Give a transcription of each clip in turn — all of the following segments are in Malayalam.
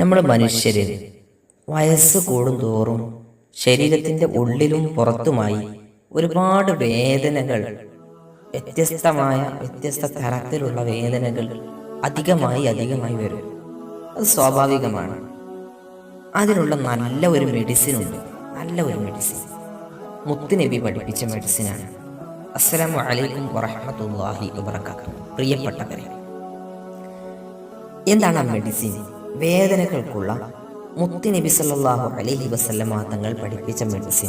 നമ്മൾ മനുഷ്യര് വയസ്സ് കൂടുന്തോറും ശരീരത്തിന്റെ ഉള്ളിലും പുറത്തുമായി ഒരുപാട് വേദനകൾ വ്യത്യസ്തമായ വ്യത്യസ്ത തരത്തിലുള്ള വേദനകൾ അധികമായി അധികമായി വരും. അത് സ്വാഭാവികമാണ്. അതിനുള്ള നല്ല ഒരു മെഡിസിൻ ഉണ്ട്. നല്ല ഒരു മെഡിസിൻ മുത്തുനബി പഠിപ്പിച്ച മെഡിസിനാണ് അസ്സലാമു അലൈക്കും വറഹമത്തല്ലാഹി വബർക്കാത്തു പ്രിയപ്പെട്ടവരെ എന്താണ് ആ മെഡിസിൻ വേദനകൾക്കുള്ള മുത്തിനബി സല്ലാഹു അലഹി വസല്ലമ തങ്ങൾ പഠിപ്പിച്ച മെഡിസിൻ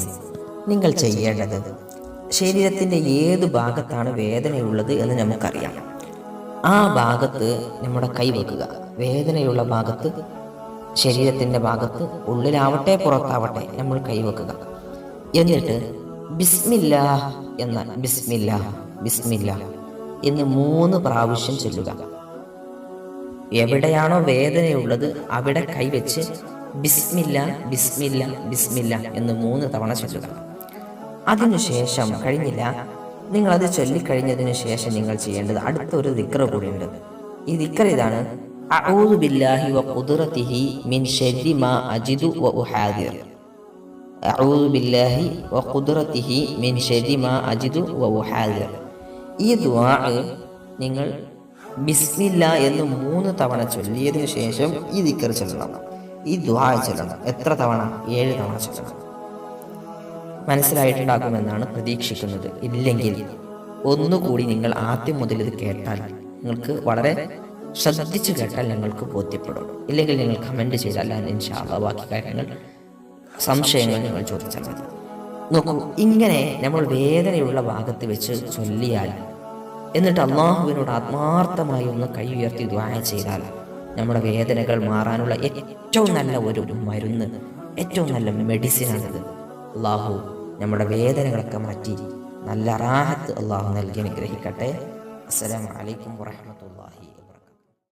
നിങ്ങൾ ചെയ്യേണ്ടത് ശരീരത്തിന്റെ ഏത് ഭാഗത്താണ് വേദനയുള്ളത് എന്ന് നമുക്കറിയാം. ആ ഭാഗത്ത് നമ്മുടെ കൈ വെക്കുക. വേദനയുള്ള ഭാഗത്ത് ശരീരത്തിന്റെ ഭാഗത്ത് ഉള്ളിലാവട്ടെ പുറത്താവട്ടെ നമ്മൾ കൈവെക്കുക എന്നിട്ട് ബിസ്മില്ല എന്ന ബിസ്മില്ല ബിസ്മില്ല എന്ന് മൂന്ന് പ്രാവശ്യം ചൊല്ലുക. എവിടെയാണോ വേദനയുള്ളത് അവിടെ കൈവച്ച് ബിസ്മില്ല ബിസ്മില്ല ബിസ്മില്ല എന്ന് മൂന്ന് തവണ ചൊല്ലുക. അതിനുശേഷം കഴിഞ്ഞില്ല. നിങ്ങൾ അത് ചൊല്ലിക്കഴിഞ്ഞതിന് ശേഷം നിങ്ങൾ ചെയ്യേണ്ടത് അടുത്തൊരു ദിക്ര കൂടിയുണ്ട്. ഈ ദിക്ര ഇതാണ്. അഊദു ബില്ലാഹി വ മിൻ മാ അജിദു വ ഉഹാദിർ. അഊദു ബില്ലാഹി വ മിൻ മാ അജിദു വ ഉഹാദിർ. ഈ ദുആ നിങ്ങൾ ബിസ്മില്ല എന്ന് മൂന്ന് തവണ ചൊല്ലിയതിനു ശേഷം ഈ ദിക്കർ ചൊല്ലണം. ഈ ദ്വാ ചൊല്ലണം. എത്ര തവണ? ഏഴ് തവണ ചൊല്ലണം. മനസ്സിലായിട്ടുണ്ടാകുമെന്നാണ് പ്രതീക്ഷിക്കുന്നത്. ഇല്ലെങ്കിൽ ഒന്നുകൂടി നിങ്ങൾ ആദ്യം മുതൽ ഇത് കേട്ടാൽ നിങ്ങൾക്ക് വളരെ ശ്രദ്ധിച്ചു കേട്ടാൽ ഞങ്ങൾക്ക് ബോധ്യപ്പെടും. ഇല്ലെങ്കിൽ നിങ്ങൾ കമന്റ് ചെയ്താൽ ഞാൻ ബാക്കി കാര്യങ്ങൾ സംശയങ്ങൾ നിങ്ങൾ ചോദിച്ചാൽ മതി. നോക്കൂ ഇങ്ങനെ നമ്മൾ വേദനയുള്ള ഭാഗത്ത് വെച്ച് ചൊല്ലിയാൽ എന്നിട്ട് അള്ളാഹുവിനോട് ആത്മാർത്ഥമായി ഒന്ന് കൈ ഉയർത്തി ദ്വായ ചെയ്താൽ നമ്മുടെ വേദനകൾ മാറാനുള്ള ഏറ്റവും നല്ല ഒരു മരുന്ന് ഏറ്റവും നല്ല മെഡിസിനാണിത്. അള്ളാഹു നമ്മുടെ വേദനകളൊക്കെ മാറ്റി നല്ല റാഹത്ത് അള്ളാഹു നൽകി അനുഗ്രഹിക്കട്ടെ. അസ്സലാമു അലൈക്കും വറഹ്മത്തുള്ളാഹി